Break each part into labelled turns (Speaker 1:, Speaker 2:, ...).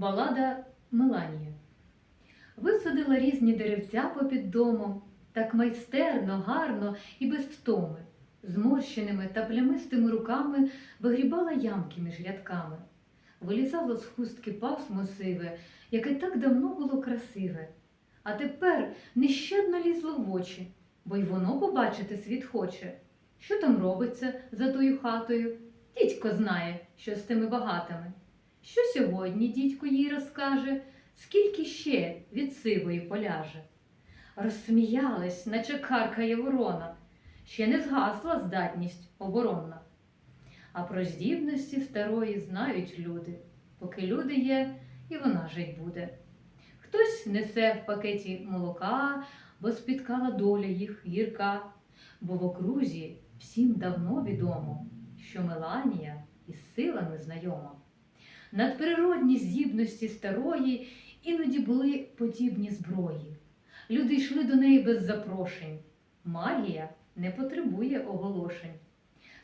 Speaker 1: Балада Меланія. Висадила різні деревця попід домом, так майстерно, гарно і без втоми. Зморщеними та плямистими руками вигрібала ямки між рядками. Вилізало з хустки пасмо сиве, яке так давно було красиве. А тепер нещадно лізло в очі, бо й воно побачити світ хоче. Що там робиться за тою хатою? Дідько знає, що з тими багатими. Що сьогодні дідько їй розкаже, скільки ще від сивої поляже. Розсміялась, наче каркає ворона, ще не згасла здатність оборонна. А про здібності старої знають люди, поки люди є, і вона жить буде. Хтось несе в пакеті молока, бо спіткала доля їх гірка, бо в окрузі всім давно відомо, що Меланія із силами знайома. Надприродні здібності старої іноді були подібні зброї. Люди йшли до неї без запрошень. Магія не потребує оголошень.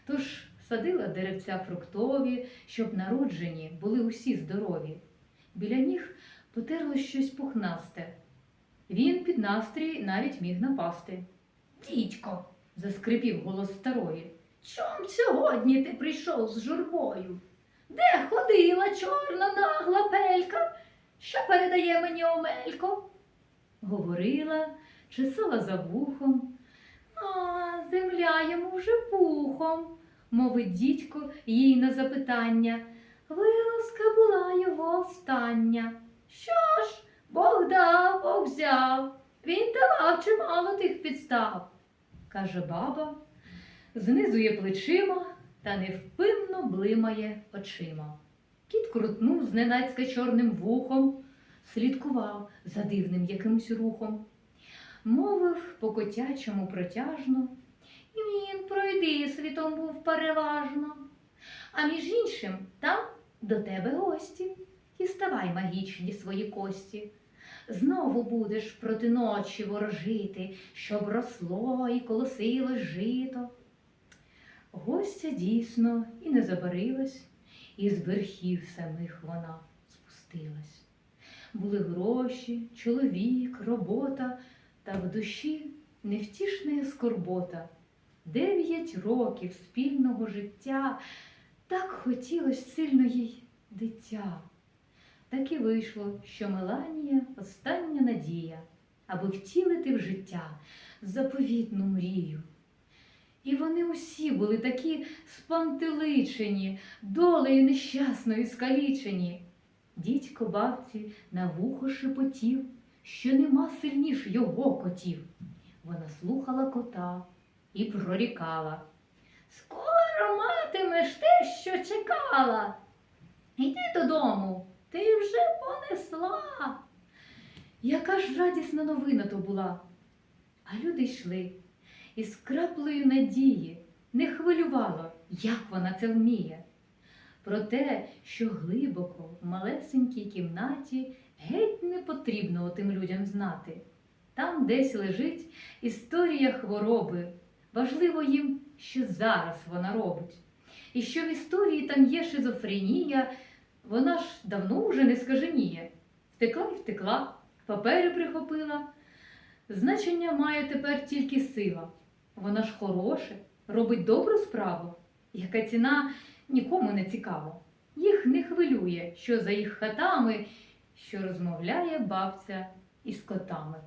Speaker 1: Тож садила деревця фруктові, щоб народжені були усі здорові. Біля ніг потерло щось пухнасте. Він під настрій навіть міг напасти. Дідько, заскрипів голос старої. Чом сьогодні ти прийшов з журбою? Де ходила чорна нагла пелька, що передає мені омелько? Говорила, чесала за вухом. А, земля йому вже пухом, мовить дідько їй на запитання. Вилазка була його остання. Що ж, Бог дав, Бог взяв, він давав чимало тих підстав, каже баба, знизує плечима та невпинно блимає очима. Кіт крутнув зненацька чорним вухом, слідкував за дивним якимсь рухом. Мовив по котячому протяжно, і він пройди світом був переважно. А між іншим, там до тебе гості, діставай магічні свої кості. Знову будеш проти ночі ворожити, щоб росло і колосилось жито. Гостя дійсно і не забарилась, і з верхів самих вона спустилась. Були гроші, чоловік, робота, та в душі невтішна скорбота. Дев'ять років спільного життя, так хотілось сильно їй дитя. Так і вийшло, що Меланія остання надія, аби втілити в життя заповітну мрію. І вони усі були такі спантеличені, долею нещасною скалічені. Дідько бабці на вухо шепотів, що нема сильніш його котів. Вона слухала кота і прорікала. Скоро матимеш те, що чекала. Йди додому, ти вже понесла. Яка ж радісна новина то була. А люди йшли із краплею надії, не хвилювало, як вона це вміє. Про те, що глибоко в малесенькій кімнаті геть не потрібно тим людям знати. Там десь лежить історія хвороби. Важливо їм, що зараз вона робить. І що в історії там є шизофренія, вона ж давно вже не скаженіє. Втекла і втекла, папери прихопила. Значення має тепер тільки сила. Вона ж хороше, робить добру справу, яка ціна нікому не цікава. Їх не хвилює, що за їх хатами, що розмовляє бабця із котами.